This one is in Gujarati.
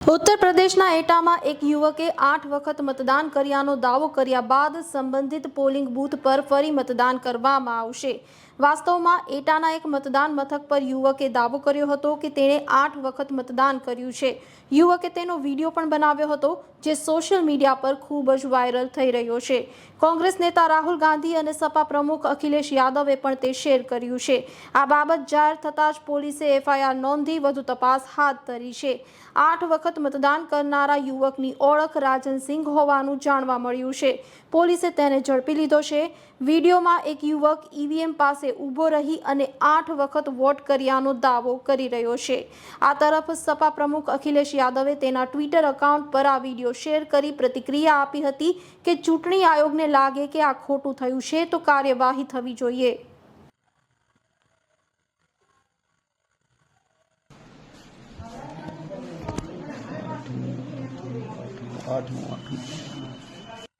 ઉત્તર પ્રદેશના એટામાં એક યુવકે આઠ વખત મતદાન કર્યાનો દાવો કર્યા બાદ સંબંધિત પોલિંગ બૂથ પર ફરી મતદાન કરવામાં આવશે. વાસ્તવમાં એટાના એક મતદાન મથક પર યુવકે દાવો કર્યો હતો કે તેણે આઠ વખત મતદાન કર્યું છે. યુવકે તેનો વીડિયો પણ બનાવ્યો હતો, જે સોશિયલ મીડિયા પર ખૂબ જ વાયરલ થઈ રહ્યો છે. કોંગ્રેસ નેતા રાહુલ ગાંધી અને સપા પ્રમુખ અખિલેશ યાદવે પણ તે શેર કર્યું છે. આ બાબત જાહેર થતાં જ પોલીસે એફઆઈઆર નોંધી વધુ તપાસ હાથ ધરી છે. આઠ વખત મતદાન કરનારા યુવકની ઓળખ રાજનસિંહ હોવાનું જાણવા મળ્યું છે. પોલીસે તેને ઝડપી લીધો છે. વિડીયોમાં એક યુવક ઈવીએમ પાસે ઊભો રહી અને આઠ વખત વોટ કર્યાનો દાવો કરી રહ્યો છે. આ તરફ સપા પ્રમુખ અખિલેશ યાદવે તેના ટ્વિટર એકાઉન્ટ પર આ વીડિયો શેર કરી પ્રતિક્રિયા આપી હતી કે ચૂંટણી આયોગને લાગે કે આ ખોટું થયું છે તો કાર્યવાહી થવી જોઈએ. આઠમું આઠમું.